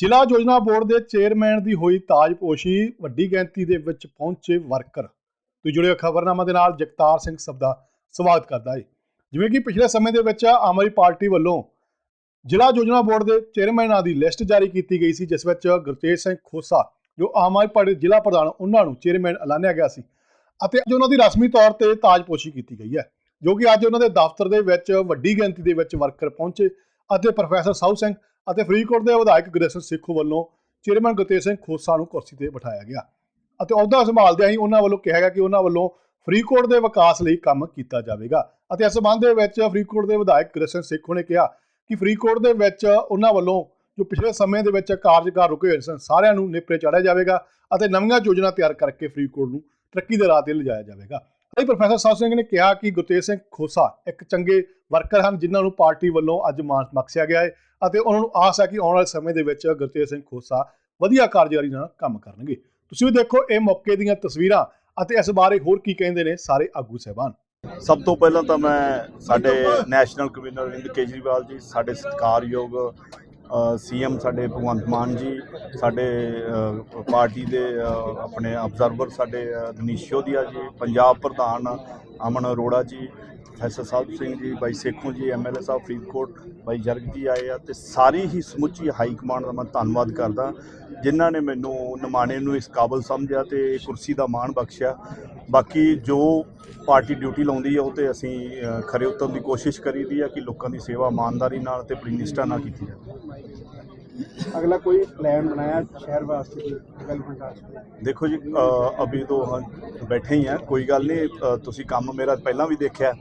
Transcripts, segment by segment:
ਜ਼ਿਲ੍ਹਾ ਯੋਜਨਾ ਬੋਰਡ ਦੇ ਚੇਅਰਮੈਨ ਦੀ ਹੋਈ ਤਾਜਪੋਸ਼ੀ ਵੱਡੀ ਗਿਣਤੀ ਦੇ ਵਿੱਚ ਪਹੁੰਚੇ ਵਰਕਰ। ਤੁਸੀਂ ਜੁੜੇ ਹੋ ਖਬਰਨਾਮਾ ਦੇ ਨਾਲ ਜਗਤਾਰ ਸਿੰਘ ਸਭ ਦਾ ਸਵਾਗਤ ਕਰਦਾ ਹੈ ਜਿਵੇਂ ਕਿ ਪਿਛਲੇ ਸਮੇਂ ਦੇ ਵਿੱਚ ਆਮ ਆਦਮੀ ਪਾਰਟੀ ਵੱਲੋਂ ਜ਼ਿਲ੍ਹਾ ਯੋਜਨਾ ਬੋਰਡ ਦੇ ਚੇਅਰਮੈਨਾਂ ਦੀ ਲਿਸਟ ਜਾਰੀ ਕੀਤੀ ਗਈ ਸੀ, ਜਿਸ ਵਿੱਚ ਗੁਰਤੇਜ ਸਿੰਘ ਖੋਸਾ, ਜੋ ਆਮ ਆਦਮੀ ਪਾਰਟੀ ਦੇ ਜ਼ਿਲ੍ਹਾ ਪ੍ਰਧਾਨ, ਉਹਨਾਂ ਨੂੰ ਚੇਅਰਮੈਨ ਐਲਾਨਿਆ ਗਿਆ ਸੀ ਅਤੇ ਅੱਜ ਉਹਨਾਂ ਦੀ ਰਸਮੀ ਤੌਰ ਤੇ ਤਾਜਪੋਸ਼ੀ ਕੀਤੀ ਗਈ ਹੈ, ਜੋ ਕਿ ਅੱਜ ਉਹਨਾਂ ਦੇ ਦਫ਼ਤਰ ਦੇ ਵਿੱਚ ਵੱਡੀ ਗਿਣਤੀ ਦੇ ਵਿੱਚ ਵਰਕਰ ਪਹੁੰਚੇ ਅਤੇ ਪ੍ਰੋਫੈਸਰ ਸਾਊ ਸਿੰਘ ਅਤੇ ਫਰੀਦਕੋਟ ਦੇ ਵਿਧਾਇਕ ਗੁਰਦੇਸ਼ਨ ਸਿੱਖੂ ਵੱਲੋਂ ਚੇਅਰਮੈਨ ਗੁਰਤੇਜ ਸਿੰਘ ਖੋਸਾ ਨੂੰ ਕੁਰਸੀ ਤੇ ਬਿਠਾਇਆ ਗਿਆ ਅਤੇ ਅਹੁਦਾ ਸੰਭਾਲਦਿਆਂ ਹੀ ਉਹਨਾਂ ਵੱਲੋਂ ਕਿਹਾ ਗਿਆ ਕਿ ਉਹਨਾਂ ਵੱਲੋਂ ਫਰੀਦਕੋਟ ਦੇ ਵਿਕਾਸ ਲਈ ਕੰਮ ਕੀਤਾ ਜਾਵੇਗਾ। ਅਤੇ ਇਸ ਸੰਬੰਧ ਦੇ ਵਿੱਚ ਫਰੀਦਕੋਟ ਦੇ ਵਿਧਾਇਕ ਗੁਰਦੇਸ਼ਨ ਸਿੱਖੂ ਨੇ ਕਿਹਾ ਕਿ ਫਰੀਦਕੋਟ ਦੇ ਵਿੱਚ ਉਹਨਾਂ ਵੱਲੋਂ ਜੋ ਪਿਛਲੇ ਸਮੇਂ ਦੇ ਵਿੱਚ ਕਾਰਜਕਾਰ ਰੁਕੇ ਹੋਏ ਸਨ, ਸਾਰਿਆਂ ਨੂੰ ਨੇਪਰੇ ਚਾੜਿਆ ਜਾਵੇਗਾ ਅਤੇ ਨਵੀਆਂ ਯੋਜਨਾ ਤਿਆਰ ਕਰਕੇ ਫਰੀਦਕੋਟ ਨੂੰ ਤਰੱਕੀ ਦੇ ਰਾਹ ਤੇ ਲਿਜਾਇਆ ਜਾਵੇਗਾ। ਅਤੇ ਪ੍ਰੋਫੈਸਰ ਸਾਹਿਬ ਸਿੰਘ ਨੇ ਕਿਹਾ ਕਿ ਗੁਰਤੇਜ ਸਿੰਘ ਖੋਸਾ ਇੱਕ ਚੰਗੇ ਵਰਕਰ ਹਨ, ਜਿਨ੍ਹਾਂ ਨੂੰ ਪਾਰਟੀ ਵੱਲੋਂ ਅੱਜ ਮਾਨ ਗਿਆ ਹੈ ਅਤੇ ਉਹਨਾਂ ਨੂੰ ਆਸ ਹੈ ਕਿ ਆਉਣ ਵਾਲੇ ਸਮੇਂ ਦੇ ਵਿੱਚ ਗੁਰਤੇਜ ਸਿੰਘ ਖੋਸਾ ਵਧੀਆ ਕਾਰਜਕਾਰੀ ਨਾਲ ਕੰਮ ਕਰਨਗੇ। ਤੁਸੀਂ ਵੀ ਦੇਖੋ, ਇਹ ਮੌਕੇ ਦੀਆਂ ਤਸਵੀਰਾਂ ਅਤੇ ਇਸ ਬਾਰੇ ਹੋਰ ਕੀ ਕਹਿੰਦੇ ਨੇ ਸਾਰੇ ਆਗੂ ਸਹਿਬਾਨ। ਸਭ ਤੋਂ ਪਹਿਲਾਂ ਤਾਂ ਮੈਂ ਸਾਡੇ ਨੈਸ਼ਨਲ ਕਨਵੀਨਰ ਅਰਵਿੰਦ ਕੇਜਰੀਵਾਲ ਜੀ, ਸਾਡੇ ਸਤਿਕਾਰਯੋਗ ਸੀਐਮ ਸਾਡੇ ਭਗਵੰਤ ਮਾਨ ਜੀ ਸਾਡੇ ਪਾਰਟੀ ਦੇ ਆਪਣੇ ਅਬਜ਼ਰਵਰ ਸਾਡੇ ਅ, ਦਨੀਸ਼ ਸ਼ੋਧੀਆ ਜੀ ਪੰਜਾਬ ਪ੍ਰਧਾਨ ਅਮਨ ਅਰੋੜਾ ਜੀ ਪ੍ਰੋਫੈਸਰ ਸਾਹਿਬ ਸਿੰਘ ਜੀ, ਬਾਈ ਸੇਖੋਂ ਜੀ ਐਮਐਲਏ ਸਾਹਿਬ, ਫਰੀਦਕੋਟ, ਬਾਈ ਜਰਗ ਜੀ ਆਏ ਆ ਤੇ ਸਾਰੀ ਹੀ ਸਮੁੱਚੀ ਹਾਈ ਕਮਾਂਡ ਦਾ ਮੈਂ ਧੰਨਵਾਦ ਕਰਦਾ, ਜਿਨ੍ਹਾਂ ਨੇ ਮੈਨੂੰ ਨਿਮਾਣੇ ਨੂੰ ਇਸ ਕਾਬਲ ਸਮਝਿਆ ਤੇ ਕੁਰਸੀ ਦਾ ਮਾਣ ਬਖਸ਼ਿਆ। ਬਾਕੀ ਜੋ ਪਾਰਟੀ ਡਿਊਟੀ ਲਾਉਂਦੀ ਹੈ ਉਹ ਤੇ ਅਸੀਂ ਖਰੇ ਉਤਰਨ ਦੀ ਕੋਸ਼ਿਸ਼ ਕਰੀਦੀ ਆ ਕਿ ਲੋਕਾਂ ਦੀ ਸੇਵਾ ਇਮਾਨਦਾਰੀ ਨਾਲ ਤੇ ਆਪਣੀ ਨਿਸ਼ਠਾ ਨਾਲ ਕੀਤੀ ਜਾਵੇ। ਅਗਲਾ ਕੋਈ ਪਲਾਨ ਬਣਾਇਆ ਸ਼ਹਿਰ ਵਾਸਤੇ ਕੋਈ ਡਿਵੈਲਪਮੈਂਟ ਵਾਸਤੇ? ਦੇਖੋ ਜੀ ਅ, ਅਭੀ ਤੋਂ ਹਾਂ ਬੈਠੇ ਹੀ ਆ ਕੋਈ ਗੱਲ ਨਹੀਂ ਅ, ਤੁਸੀਂ ਕੰਮ ਮੇਰਾ ਪਹਿਲਾਂ ਵੀ ਦੇਖਿਆ।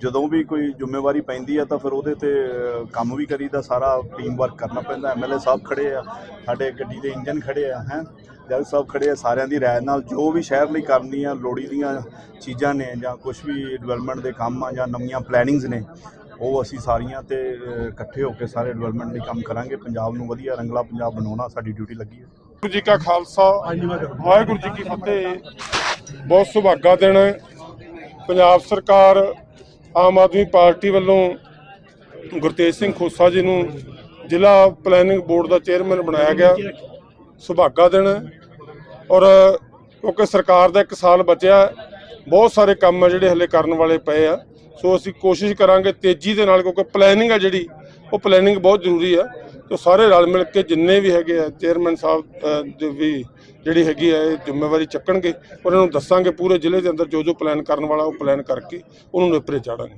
ਜਦੋਂ ਵੀ ਕੋਈ ਜ਼ਿੰਮੇਵਾਰੀ ਪੈਂਦੀ ਆ ਤਾਂ ਫਿਰ ਉਹਦੇ ਤੇ ਅ, ਕੰਮ ਵੀ ਕਰੀਦਾ ਸਾਰਾ ਟੀਮ ਵਰਕ ਕਰਨਾ ਪੈਂਦਾ ਐਮਐਲਏ ਸਾਹਿਬ ਖੜੇ ਆ ਸਾਡੇ ਗੱਡੀ ਦੇ ਇੰਜਨ ਖੜੇ ਆ ਹੈ। ਜੱਜ ਸਾਹਿਬ ਖੜੇ ਆ ਸਾਰਿਆਂ ਦੀ ਰਾਏ ਨਾਲ ਜੋ ਵੀ ਸ਼ਹਿਰ ਲਈ ਕਰਨੀ ਆ ਲੋੜੀ ਦੀਆਂ ਚੀਜ਼ਾਂ ਨੇ ਜਾਂ ਕੁਝ ਵੀ ਡਿਵੈਲਪਮੈਂਟ ਦੇ ਕੰਮ ਆ ਜਾਂ ਨਵੀਆਂ ਪਲੈਨਿੰਗਸ ਨੇ ਉਹ ਅਸੀਂ ਸਾਰੀਆਂ ਤੇ ਇਕੱਠੇ ਹੋ ਕੇ ਸਾਰੇ ਡਿਵੈਲਪਮੈਂਟ ਲਈ ਕੰਮ ਕਰਾਂਗੇ। ਪੰਜਾਬ ਨੂੰ ਵਧੀਆ ਰੰਗਲਾ ਪੰਜਾਬ ਬਣਾਉਣਾ ਸਾਡੀ ਡਿਊਟੀ ਲੱਗੀ ਹੈ। ਵਾਹਿਗੁਰੂ ਜੀ ਕਾ ਖਾਲਸਾ ਵਾਹਿਗੁਰੂ ਜੀ ਕੀ ਫਤਿਹ। ਬਹੁਤ ਸੁਭਾਗਾ ਦਿਨ ਹੈ। ਪੰਜਾਬ ਸਰਕਾਰ ਆਮ ਆਦਮੀ ਪਾਰਟੀ ਵੱਲੋਂ ਗੁਰਤੇਜ ਸਿੰਘ ਖੋਸਾ ਜੀ ਨੂੰ ਜ਼ਿਲ੍ਹਾ ਪਲੈਨਿੰਗ ਬੋਰਡ ਦਾ ਚੇਅਰਮੈਨ ਬਣਾਇਆ ਗਿਆ। ਸੁਭਾਗਾ ਦਿਨ ਹੈ। ਔਰ ਕਿਉਂਕਿ ਸਰਕਾਰ ਦਾ ਇੱਕ ਸਾਲ ਬਚਿਆ ਬਹੁਤ ਸਾਰੇ ਕੰਮ ਆ ਜਿਹੜੇ ਹਲੇ ਕਰਨ ਵਾਲੇ ਪਏ ਆ। ਸੋ ਅਸੀਂ ਕੋਸ਼ਿਸ਼ ਕਰਾਂਗੇ ਤੇਜ਼ੀ ਦੇ ਨਾਲ ਕਿਉਂਕਿ ਪਲੈਨਿੰਗ ਆ ਜਿਹੜੀ ਉਹ ਪਲੈਨਿੰਗ ਬਹੁਤ ਜ਼ਰੂਰੀ ਆ। ਤੇ ਸਾਰੇ ਰਲ ਮਿਲ ਕੇ ਜਿੰਨੇ ਵੀ ਹੈਗੇ ਆ ਚੇਅਰਮੈਨ ਸਾਹਿਬ ਵੀ ਜਿਹੜੀ ਹੈਗੀ ਆ ਇਹ ਜ਼ਿੰਮੇਵਾਰੀ ਚੱਕਣਗੇ ਉਹਨਾਂ ਨੂੰ ਦੱਸਾਂਗੇ ਪੂਰੇ ਜ਼ਿਲ੍ਹੇ ਦੇ ਅੰਦਰ ਜੋ ਜੋ ਪਲਾਨ ਕਰਨ ਵਾਲਾ ਉਹ ਪਲਾਨ ਕਰਕੇ ਉਹਨੂੰ ਨੇਪਰੇ ਚਾੜਾਂਗੇ।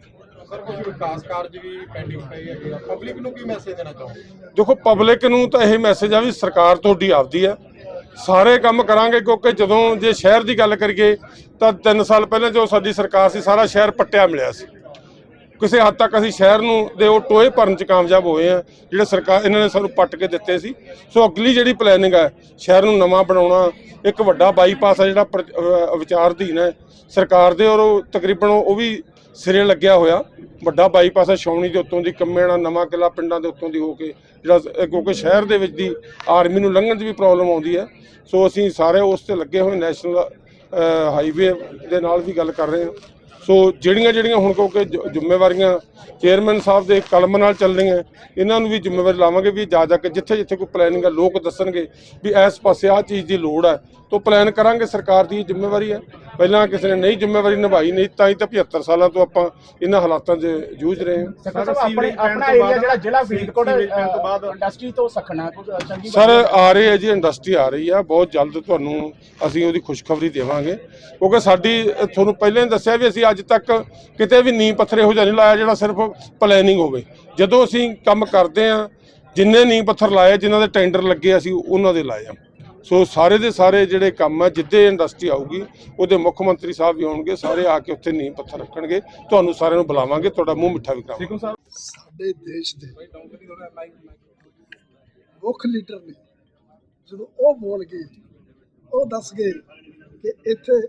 ਸਰ ਕੁਝ ਵਿਕਾਸ ਕਾਰਜ ਵੀ ਪੈਂਡਿੰਗ ਪਏ ਹੈਗੇ ਆ। ਪਬਲਿਕ ਨੂੰ ਕੀ ਮੈਸੇਜ ਦੇਣਾ ਚਾਹੋਗੇ? ਦੇਖੋ ਪਬਲਿਕ ਨੂੰ ਤਾਂ ਇਹ ਮੈਸੇਜ ਆ ਵੀ ਸਰਕਾਰ ਤੁਹਾਡੀ ਆਪਦੀ ਆ। ਸਾਰੇ ਕੰਮ ਕਰਾਂਗੇ ਕਿਉਂਕਿ ਜਦੋਂ ਜੇ ਸ਼ਹਿਰ ਦੀ ਗੱਲ ਕਰੀਏ ਤਾਂ 3 ਸਾਲ ਪਹਿਲਾਂ ਜੋ ਸਾਡੀ ਸਰਕਾਰ ਸੀ, ਸਾਰਾ ਸ਼ਹਿਰ ਪੱਟਿਆ ਮਿਲਿਆ ਸੀ। ਕਿਸੇ ਹੱਦ ਤੱਕ ਅਸੀਂ ਸ਼ਹਿਰ ਨੂੰ ਦੇ ਉਹ ਟੋਏ ਭਰਨ ਚ ਕਾਮਯਾਬ ਹੋਏ ਆ ਜਿਹੜੇ ਸਰਕਾਰ ਇਹਨਾਂ ਨੇ ਸਾਨੂੰ ਪੱਟ ਕੇ ਦਿੱਤੇ ਸੀ। ਸੋ ਅਗਲੀ ਜਿਹੜੀ ਪਲੈਨਿੰਗ ਹੈ ਸ਼ਹਿਰ ਨੂੰ ਨਵਾਂ ਬਣਾਉਣਾ, ਇੱਕ ਵੱਡਾ ਬਾਈਪਾਸ ਹੈ ਜਿਹੜਾ ਪ੍ਰ- ਅਹ ਵਿਚਾਰਧੀਨ ਹੈ ਸਰਕਾਰ ਦੇ ਔਰ ਉਹ ਤਕਰੀਬਨ ਉਹ ਵੀ ਸਿਰੇ ਲੱਗਿਆ ਹੋਇਆ। ਵੱਡਾ ਬਾਈਪਾਸ ਹੈ ਛਾਉਣੀ ਦੇ ਉੱਤੋਂ ਦੀ ਕੰਮੇਣਾ ਨਵਾਂ ਕਿਲਾ ਪਿੰਡਾਂ ਦੇ ਉੱਤੋਂ ਦੀ ਹੋ ਕੇ, ਜਿਹੜਾ ਕਿਉਂਕਿ ਸ਼ਹਿਰ ਦੇ ਵਿੱਚ ਦੀ ਆਰਮੀ ਨੂੰ ਲੰਘਣ 'ਚ ਵੀ ਪ੍ਰੋਬਲਮ ਆਉਂਦੀ ਹੈ। ਸੋ ਅਸੀਂ ਸਾਰੇ ਉਸ ਤੇ ਲੱਗੇ ਹੋਏ ਨੈਸ਼ਨਲ ਹਾਈਵੇ ਦੇ ਨਾਲ ਵੀ ਗੱਲ ਕਰ ਰਹੇ ਹਾਂ। ਸੋ ਜਿਹੜੀਆਂ ਜਿਹੜੀਆਂ ਹੁਣ ਕਿਉਂਕਿ ਜ਼ਿੰਮੇਵਾਰੀਆਂ ਚੇਅਰਮੈਨ ਸਾਹਿਬ ਦੇ ਕਲਮ ਨਾਲ ਚੱਲ ਰਹੀਆਂ, ਇਹਨਾਂ ਨੂੰ ਵੀ ਜ਼ਿੰਮੇਵਾਰੀ ਲਾਵਾਂਗੇ ਵੀ ਜਾ ਜਾ ਕੇ ਜਿੱਥੇ ਜਿੱਥੇ ਕੋਈ ਪਲੈਨਿੰਗ ਹੈ, ਲੋਕ ਦੱਸਣਗੇ ਵੀ ਇਸ ਪਾਸੇ ਆਹ ਚੀਜ਼ ਦੀ ਲੋੜ ਹੈ। ਤਾਂ ਪਲਾਨ ਕਰਾਂਗੇ, ਸਰਕਾਰ ਦੀ ਇਹ ਜ਼ਿੰਮੇਵਾਰੀ ਹੈ। ਪਹਿਲਾਂ ਕਿਸੇ ਨੇ ਨਹੀਂ ਜ਼ਿੰਮੇਵਾਰੀ ਨਿਭਾਈ ਨਹੀਂ ਤਾਂ ਹੀ ਤਾਂ 75 ਸਾਲਾਂ ਤੋਂ ਆਪਾਂ ਇਹਨਾਂ ਹਾਲਾਤਾਂ 'ਚ ਜੂਝ ਰਹੇ ਹਾਂ। ਸਾਹਿਬ ਆਪਣੇ ਆਪਣਾ ਏਰੀਆ ਜਿਹੜਾ ਜ਼ਿਲ੍ਹਾ ਫਰੀਦਕੋਟ ਇੰਡਸਟਰੀ ਤੋਂ ਸਖਣਾ ਚੰਗੀ ਸਰ ਆ ਰਹੀ ਹੈ ਜੀ ਇੰਡਸਟਰੀ ਆ ਰਹੀ ਆ ਬਹੁਤ ਜਲਦ ਤੁਹਾਨੂੰ ਅਸੀਂ ਉਹਦੀ ਖੁਸ਼ਖਬਰੀ ਦੇਵਾਂਗੇ। ਕਿਉਂਕਿ ਸਾਡੀ ਤੁਹਾਨੂੰ ਪਹਿਲਾਂ ਹੀ ਦੱਸਿਆ ਵੀ ਅਸੀਂ ਅੱਜ ਤੱਕ ਕਿਤੇ ਵੀ ਨੀਂਹ ਪੱਥਰ ਇਹੋ ਜਿਹਾ ਨਹੀਂ ਲਾਇਆ ਜਿਹੜਾ ਸਿਰਫ ਪਲੈਨਿੰਗ ਹੋਵੇ। ਜਦੋਂ ਅਸੀਂ ਕੰਮ ਕਰਦੇ ਆ ਜਿੰਨੇ ਨੀਂਹ ਪੱਥਰ ਲਾਏ ਜਿਨ੍ਹਾਂ ਦੇ ਟੈਂਡਰ ਲੱਗੇ ਅਸੀਂ ਉਹਨਾਂ ਦੇ ਲਾਏ ਆ ਸੋ ਸਾਰੇ ਦੇ ਸਾਰੇ ਜਿਹੜੇ ਕੰਮ ਆ ਜਿੱਦੇ ਇੰਡਸਟਰੀ ਆਊਗੀ ਉਹਦੇ ਮੁੱਖ ਮੰਤਰੀ ਸਾਹਿਬ ਵੀ ਆਉਣਗੇ ਸਾਰੇ ਆ ਕੇ ਉੱਥੇ ਨੀਂਹ ਪੱਥਰ ਰੱਖਣਗੇ। ਤੁਹਾਨੂੰ ਸਾਰਿਆਂ ਨੂੰ ਬੁਲਾਵਾਂਗੇ ਤੁਹਾਡਾ ਮੂੰਹ ਮਿੱਠਾ ਵੀ ਕਰਾਵਾਂਗੇ ਸਾਡੇ ਦੇਸ਼ ਦੇ ਮੁੱਖ ਲੀਡਰ ਨੇ ਜਦੋਂ ਉਹ ਬੋਲ ਗਏ ਉਹ ਦੱਸ ਗਏ ਕਿ ਇੱਥੇ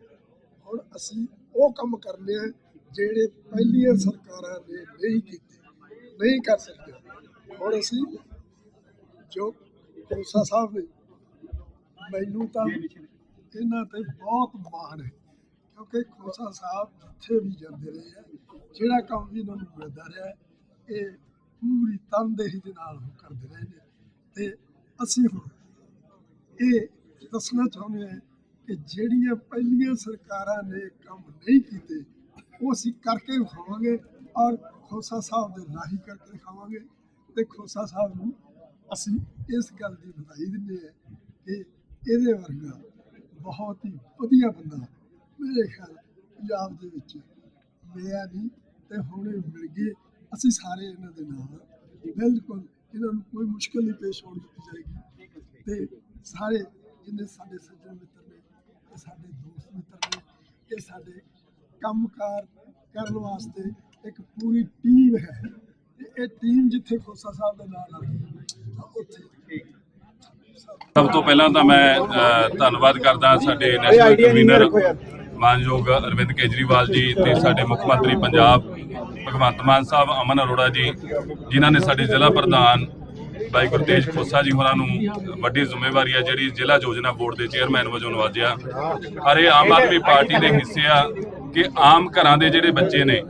ਹੁਣ ਅਸੀਂ ਉਹ ਕੰਮ ਕਰਨੇ ਆ ਜਿਹੜੇ ਪਹਿਲੀਆਂ ਸਰਕਾਰਾਂ ਨੇ ਨਹੀਂ ਕੀਤੇ ਨਹੀਂ ਕਰ ਸਕਦੇ। ਹੁਣ ਅਸੀਂ ਜੋ ਕੋਸਾ ਸਾਹਿਬ ਨੇ ਮੈਨੂੰ ਤਾਂ ਇਹਨਾਂ ਤੇ ਬਹੁਤ ਮਾਣ ਹੈ, ਕਿਉਂਕਿ ਖੋਸਾ ਸਾਹਿਬ ਜਿੱਥੇ ਵੀ ਜਾਂਦੇ ਰਹੇ ਆ, ਜਿਹੜਾ ਕੰਮ ਵੀ ਇਹਨਾਂ ਨੂੰ ਮਿਲਦਾ ਰਿਹਾ, ਇਹ ਪੂਰੀ ਤਨਦੇਹੀ ਦੇ ਨਾਲ ਉਹ ਕਰਦੇ ਰਹੇ ਨੇ। ਤੇ ਅਸੀਂ ਹੁਣ ਇਹ ਦੱਸਣਾ ਚਾਹੁੰਦੇ ਹਾਂ ਕਿ ਜਿਹੜੀਆਂ ਪਹਿਲੀਆਂ ਸਰਕਾਰਾਂ ਨੇ ਕੰਮ ਨਹੀਂ ਕੀਤੇ, ਉਹ ਅਸੀਂ ਕਰਕੇ ਵਿਖਾਵਾਂਗੇ ਔਰ ਖੋਸਾ ਸਾਹਿਬ ਦੇ ਰਾਹੀਂ ਕਰਕੇ ਦਿਖਾਵਾਂਗੇ ਤੇ ਖੋਸਾ ਸਾਹਿਬ ਨੂੰ ਅਸੀਂ ਇਸ ਗੱਲ ਦੀ ਵਧਾਈ ਦਿੰਦੇ ਹਾਂ ਕਿ ਇਹਦੇ ਵਰਗਾ ਬਹੁਤ ਹੀ ਵਧੀਆ ਬੰਦਾ ਮੇਰੇ ਖਿਆਲ ਪੰਜਾਬ ਦੇ ਵਿੱਚ ਮਿਲਿਆ ਨਹੀਂ ਤੇ ਹੁਣ ਮਿਲ ਗਏ। ਅਸੀਂ ਸਾਰੇ ਇਹਨਾਂ ਦੇ ਨਾਲ ਹਾਂ। ਬਿਲਕੁਲ ਇਹਨਾਂ ਨੂੰ ਕੋਈ ਮੁਸ਼ਕਲ ਨਹੀਂ ਪੇਸ਼ ਹੋਣ ਦਿੱਤੀ ਜਾਏਗੀ। ਤੇ ਸਾਰੇ ਜਿੰਨੇ ਸਾਡੇ ਸੱਜਣ ਮਿੱਤਰ ਨੇ ਇਹ ਸਾਡੇ ਦੋਸਤ ਮਿੱਤਰ ਨੇ, ਇਹ ਸਾਡੇ ਕੰਮਕਾਰ ਕਰਨ ਵਾਸਤੇ ਇੱਕ ਪੂਰੀ ਟੀਮ ਹੈ। ਤੇ ਇਹ ਟੀਮ ਜਿੱਥੇ ਖੋਸਾ ਸਾਹਿਬ ਦੇ ਨਾਲ ਆ ਉੱਥੇ ਸਭ ਤੋਂ ਪਹਿਲਾਂ ਤਾਂ ਮੈਂ ਧੰਨਵਾਦ ਕਰਦਾ ਸਾਡੇ ਨੈਸ਼ਨਲ ਕਨਵੀਨਰ ਮਾਨਯੋਗ ਅਰਵਿੰਦ ਕੇਜਰੀਵਾਲ ਜੀ ਤੇ ਸਾਡੇ ਮੁੱਖ ਮੰਤਰੀ ਪੰਜਾਬ ਭਗਵੰਤ ਮਾਨ ਸਾਹਿਬ ਅਮਨ ਅਰੋੜਾ ਜੀ ਜਿਨ੍ਹਾਂ ਨੇ ਸਾਡੇ ਜ਼ਿਲ੍ਹਾ ਪ੍ਰਧਾਨ ਬਾਈ ਗੁਰਤੇਜ ਖੋਸਾ ਜੀ ਹੋਰਾਂ ਨੂੰ ਵੱਡੀ ਜ਼ਿੰਮੇਵਾਰੀ ਹੈ ਜਿਹੜੀ ਜ਼ਿਲ੍ਹਾ ਯੋਜਨਾ ਬੋਰਡ ਦੇ ਚੇਅਰਮੈਨ ਵਜੋਂ ਨਵਾਜਿਆ। ਹਰੇ ਆਮ ਆਦਮੀ ਪਾਰਟੀ ਦੇ ਹਿੱਸੇ ਆ ਕਿ ਆਮ ਘਰਾਂ ਦੇ ਜਿਹੜੇ ਬੱਚੇ ਨੇ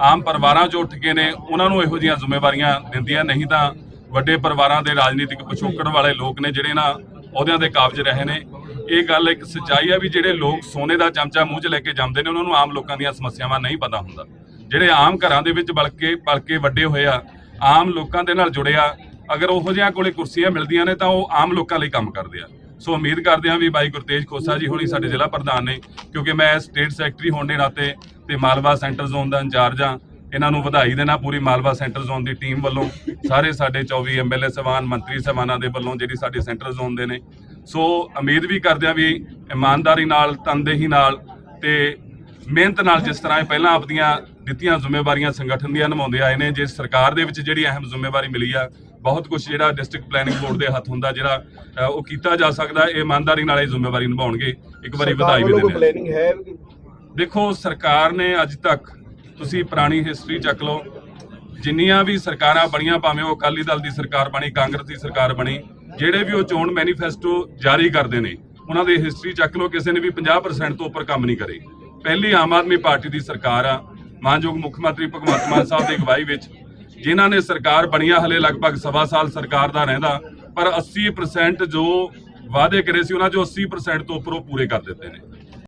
ਆਮ ਪਰਿਵਾਰਾਂ 'ਚ ਉੱਠ ਕੇ ਨੇ ਉਹਨਾਂ ਨੂੰ ਇਹੋ ਜਿਹੀਆਂ ਜ਼ਿੰਮੇਵਾਰੀਆਂ ਦਿੰਦੀਆਂ ਨਹੀਂ ਤਾਂ ਵੱਡੇ ਪਰਿਵਾਰਾਂ ਦੇ ਰਾਜਨੀਤਿਕ ਪਿਛੋਕੜ ਵਾਲੇ ਲੋਕ ਨੇ ਜਿਹੜੇ ਨਾ ਅਹੁਦਿਆਂ ਦੇ ਕਾਬਜ ਰਹੇ ਨੇ। ਇਹ ਗੱਲ ਇੱਕ ਸੱਚਾਈ ਆ ਵੀ ਜਿਹੜੇ ਲੋਕ ਸੋਨੇ ਦਾ ਚਮਚਾ ਮੂੰਹ 'ਚ ਲੈ ਕੇ ਜਾਂਦੇ ਨੇ, ਉਹਨਾਂ ਨੂੰ ਆਮ ਲੋਕਾਂ ਦੀਆਂ ਸਮੱਸਿਆਵਾਂ ਨਹੀਂ ਪਤਾ ਹੁੰਦਾ। ਜਿਹੜੇ ਆਮ ਘਰਾਂ ਦੇ ਵਿੱਚ ਬਲਕੇ ਬਲਕੇ ਵੱਡੇ ਹੋਏ ਆ, ਆਮ ਲੋਕਾਂ ਦੇ ਨਾਲ ਜੁੜੇ ਆ, ਅਗਰ ਉਹੋ ਜਿਹਾ ਕੋਲੇ ਕੁਰਸੀਆਂ ਮਿਲਦੀਆਂ ਨੇ ਤਾਂ ਉਹ ਆਮ ਲੋਕਾਂ ਲਈ ਕੰਮ ਕਰਦੇ ਆ। ਸੋ ਉਮੀਦ ਕਰਦੇ ਹਾਂ ਵੀ ਬਾਈ ਗੁਰਤੇਜ ਖੋਸਾ ਜੀ ਹੋਣੀ ਸਾਡੇ ਜ਼ਿਲ੍ਹਾ ਪ੍ਰਧਾਨ ਨੇ, ਕਿਉਂਕਿ ਮੈਂ ਸਟੇਟ ਸੈਕਟਰੀ ਹੋਣ ਦੇ ਨਾਤੇ ਤੇ ਮਾਲਵਾ ਸੈਂਟਰ ਜ਼ੋਨ ਦਾ ਇੰਚਾਰਜ ਆ ਇਹਨਾਂ ਨੂੰ ਵਧਾਈ ਦੇਣਾ ਪੂਰੀ ਮਾਲਵਾ ਸੈਂਟਰ ਜ਼ੋਨ ਦੀ ਟੀਮ ਵੱਲੋਂ। ਸਾਰੇ ਸਾਡੇ 24 ਐਮਐਲਏ ਸਹਿਬਾਨ ਮੰਤਰੀ ਸਹਿਬਾਨਾਂ ਦੇ ਵੱਲੋਂ ਜਿਹੜੀ ਸਾਡੇ ਸੈਂਟਰ ਜ਼ੋਨ ਦੇ ਨੇ। ਸੋ ਉਮੀਦ ਵੀ ਕਰਦੇ ਆ ਵੀ ਇਮਾਨਦਾਰੀ ਨਾਲ ਤਨਦੇਹੀ ਨਾਲ ਤੇ ਮਿਹਨਤ ਨਾਲ ਜਿਸ ਤਰ੍ਹਾਂ ਇਹ ਪਹਿਲਾਂ ਆਪਦੀਆਂ ਦਿੱਤੀਆਂ ਜ਼ਿੰਮੇਵਾਰੀਆਂ ਸੰਗਠਨ ਦੀਆਂ ਨਿਭਾਉਂਦੇ ਆਏ ਨੇ ਜੇ ਸਰਕਾਰ ਦੇ ਵਿੱਚ ਜਿਹੜੀ ਅਹਿਮ ਜ਼ਿੰਮੇਵਾਰੀ ਮਿਲੀ ਆ ਬਹੁਤ ਕੁਝ ਜਿਹੜਾ ਡਿਸਟ੍ਰਿਕਟ ਪਲੈਨਿੰਗ ਬੋਰਡ ਦੇ ਹੱਥ ਹੁੰਦਾ ਜਿਹੜਾ ਉਹ ਕੀਤਾ ਜਾ ਸਕਦਾ ਇਹ ਇਮਾਨਦਾਰੀ ਨਾਲ ਇਹ ਜ਼ਿੰਮੇਵਾਰੀ ਨਿਭਾਉਣਗੇ। ਇੱਕ ਵਾਰੀ ਵਧਾਈ ਵੀ ਦਿੰਦੇ ਦੇਖੋ ਸਰਕਾਰ ਨੇ ਅੱਜ ਤੱਕ ਤੁਸੀਂ ਪੁਰਾਣੀ ਹਿਸਟਰੀ ਚੱਕ ਲਓ। ਜਿੰਨੀਆਂ ਵੀ ਸਰਕਾਰਾਂ ਬਣੀਆਂ, ਭਾਵੇਂ ਉਹ ਅਕਾਲੀ ਦਲ ਦੀ ਸਰਕਾਰ ਬਣੀ, ਕਾਂਗਰਸ ਦੀ ਸਰਕਾਰ ਬਣੀ, ਜਿਹੜੇ ਵੀ ਉਹ ਚੋਣ ਮੈਨੀਫੈਸਟੋ ਜਾਰੀ ਕਰਦੇ ਨੇ, ਉਹਨਾਂ ਦੀ ਹਿਸਟਰੀ ਚੱਕ ਲਓ, ਕਿਸੇ ਨੇ ਵੀ 50% ਤੋਂ ਉੱਪਰ ਕੰਮ ਨਹੀਂ ਕਰੇ। ਪਹਿਲੀ ਆਮ ਆਦਮੀ ਪਾਰਟੀ ਦੀ ਸਰਕਾਰ ਆ, ਮਾਨਯੋਗ ਮੁੱਖ ਮੰਤਰੀ ਭਗਵੰਤ ਮਾਨ ਸਾਹਿਬ ਦੀ ਅਗਵਾਈ ਵਿੱਚ, ਜਿਨ੍ਹਾਂ ਨੇ ਸਰਕਾਰ ਬਣੀਆਂ, ਹਲੇ ਲਗਭਗ ਸਵਾ ਸਾਲ ਸਰਕਾਰ ਦਾ ਰਹਿੰਦਾ, ਪਰ 80% ਜੋ ਵਾਅਦੇ ਕਰੇ ਸੀ, ਉਹਨਾਂ ਚੋਂ 80% ਤੋਂ ਉੱਪਰ ਉਹ ਪੂਰੇ ਕਰ ਦਿੱਤੇ ਨੇ।